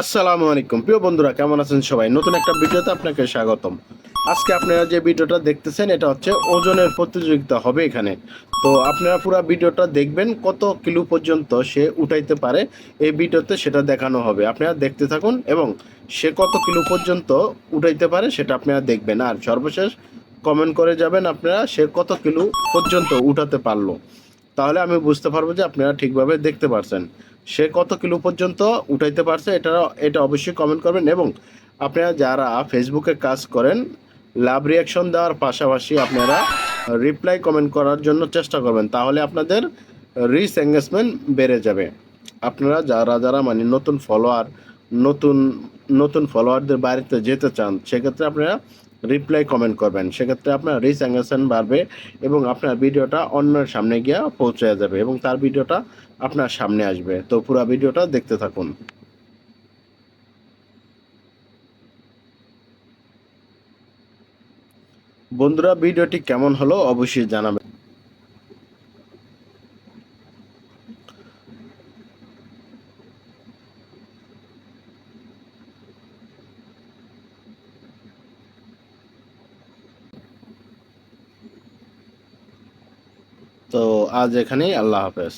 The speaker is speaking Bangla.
আসসালামু আলাইকুম। প্রিয় বন্ধুরা, কেমন আছেন সবাই? নতুন একটা ভিডিওতে আপনাকে স্বাগতম। আজকে আপনারা যে ভিডিওটা দেখতেছেন, এটা হচ্ছে ওজনের প্রতিযোগিতা হবে এখানে। তো আপনারা পুরো ভিডিওটা দেখবেন, কত কিলো পর্যন্ত সে উঠাইতে পারে, এই ভিডিওতে সেটা দেখানো হবে। আপনারা দেখতে থাকুন এবং সে কত কিলো পর্যন্ত উঠাইতে পারে, সেটা আপনারা দেখবেন। আর সর্বশেষ কমেন্ট করে যাবেন আপনারা, সে কত কিলো পর্যন্ত উঠাতে পারল। তাহলে আমি বুঝতে পারব যে আপনারা ঠিকভাবে দেখতে পারছেন। সে কত কিলো পর্যন্ত উঠাইতে পারছে এটা এটা অবশ্যই কমেন্ট করবেন এবং আপনারা যারা ফেসবুকে কাজ করেন, লাভ রিয়াকশন দেওয়ার পাশাপাশি আপনারা রিপ্লাই কমেন্ট করার জন্য চেষ্টা করবেন, তাহলে আপনাদের রিচ এঙ্গেজমেন্ট বেড়ে যাবে। আপনারা যারা যারা মানে নতুন ফলোয়ার নতুন নতুন ফলোয়ারদের বাড়িতে যেতে চান, সেক্ষেত্রে আপনারা রিপ্লাই কমেন্ট করবেন। সেক্ষেত্রে আপনার রিচ অ্যাঙ্গেশন বাড়বে এবং আপনার ভিডিওটা অন্যের সামনে গিয়ে পৌঁছে যাবে এবং তার ভিডিওটা আপনার সামনে আসবে। তো পুরো ভিডিওটা দেখতে থাকুন। বন্ধুরা, ভিডিওটি কেমন হলো অবশ্যই জানাবেন। তো আজ এখানেই আল্লাহ হাফেজ